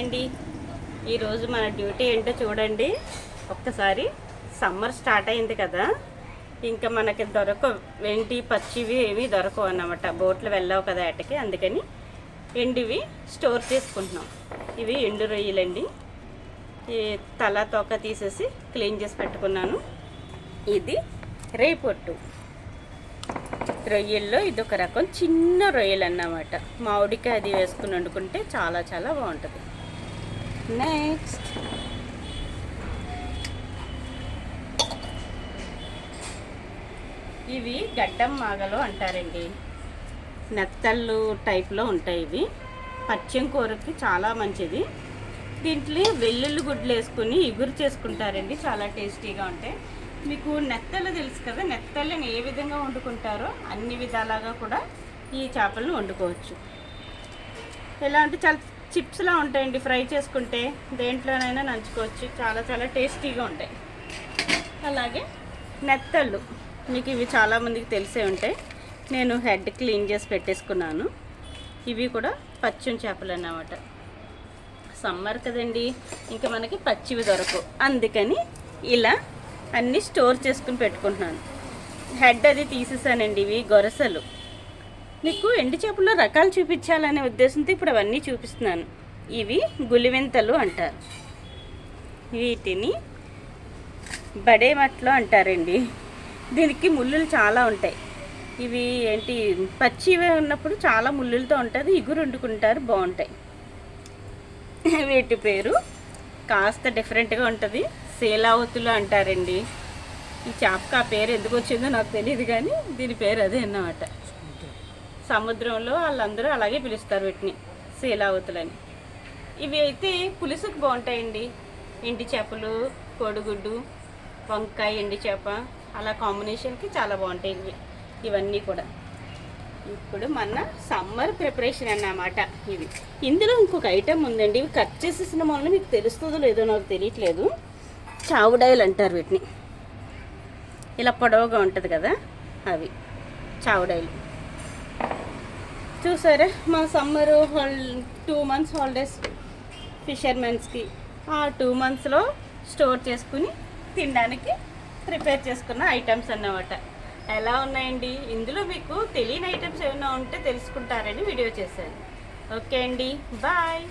అండి. ఈరోజు మన డ్యూటీ ఏంటో చూడండి. ఒక్కసారి సమ్మర్ స్టార్ట్ అయింది కదా. ఇంకా మనకి దొరకవు వెంటి పచ్చివి ఏవి దొరకవు అన్నమాట. బోట్లు వెళ్ళావు కదా ఏటకి అందుకని ఎండివి స్టోర్ చేసుకుంటున్నాం. ఇవి ఎండు రొయ్యలండి. ఈ తల తోక తీసేసి క్లీన్ చేసి పెట్టుకున్నాను. ఇది రేపొట్టు. రొయ్యల్లో ఇది ఒక రకం చిన్న రొయ్యలు అన్నమాట మామిడికాయ అది వేసుకుని వండుకుంటే చాలా చాలా బాగుంటుంది. నెక్స్ట్ ఇవి గడ్డం మాగలు అంటారండి. నెత్తళ్ళు టైప్లో ఉంటాయి ఇవి. పచ్చం కూరకి చాలా మంచిది. దీంట్లో వెల్లుల్లి గుడ్లు వేసుకుని ఇగురు చేసుకుంటారండి. చాలా టేస్టీగా ఉంటాయి. మీకు నెత్తళ్ళు తెలుసు కదా నెత్తళ్ళని ఏ విధంగా వండుకుంటారో అన్ని విధాలుగా కూడా ఈ చేపలను వండుకోవచ్చు. ఎలా అంటే చాలా చిప్స్లా ఉంటాయండి ఫ్రై చేసుకుంటే దేంట్లోనైనా నంచుకోవచ్చు. చాలా చాలా టేస్టీగా ఉంటాయి. అలాగే నెత్తళ్ళు. మీకు ఇవి చాలామందికి తెలిసే ఉంటాయి. నేను హెడ్ క్లీన్ చేసి పెట్టేసుకున్నాను. ఇవి కూడా పచ్చిమ చేపలు అన్నమాట. సమ్మర్ కదండి ఇంకా మనకి పచ్చివి దొరకవు అందుకని ఇలా అన్నీ స్టోర్ చేసుకుని పెట్టుకుంటున్నాను. హెడ్ అది తీసేసానండి ఇవి గొరసలు. నీకు ఎండు చేపల్లో రకాలు చూపించాలనే ఉద్దేశంతో ఇప్పుడు అవన్నీ చూపిస్తున్నాను. ఇవి గులివెంతలు అంటారు. వీటిని బడేమట్లో అంటారండి. దీనికి ముళ్ళులు చాలా ఉంటాయి. ఇవి ఏంటి పచ్చివి ఉన్నప్పుడు చాలా ముళ్ళులతో ఉంటుంది ఇగురు వండుకుంటారు బాగుంటాయి. వీటి పేరు కాస్త డిఫరెంట్గా ఉంటుంది. శీలావతులు అంటారండి. ఈ చేపకి ఆ పేరు ఎందుకు వచ్చిందో నాకు తెలియదు కానీ దీని పేరు అదే అన్నమాట. సముద్రంలో వాళ్ళందరూ అలాగే పిలుస్తారు వీటిని శీలావతులని. ఇవి అయితే పులుసుకు బాగుంటాయండి. ఎండి చేపలు కోడిగుడ్డు వంకాయ ఎండి చేప అలా కాంబినేషన్కి చాలా బాగుంటాయి ఇవి ఇవన్నీ కూడా. ఇప్పుడు మన సమ్మర్ ప్రిపరేషన్ అన్నమాట ఇది ఇందులో ఇంకొక ఐటెం ఉందండి. ఇవి కట్ చేసేసిన వల్ల మీకు తెలుస్తుందో లేదో నాకు తెలియట్లేదు. చావుడాయలు అంటారు వీటిని. ఇలా పొడవుగా ఉంటుంది కదా అవి. చావుడాయలు. చూసారా మా summer hall two months holidays ఫిషర్మెన్స్కి. ఆ టూ మంత్స్లో స్టోర్ చేసుకుని తినడానికి ప్రిపేర్ చేసుకున్న ఐటమ్స్ అన్నమాట. ఎలా ఉన్నాయండి? ఇందులో మీకు తెలియని ఐటమ్స్ ఏమైనా ఉంటే తెలుసుకుంటారని వీడియో చేశాను. ఓకే అండి బాయ్.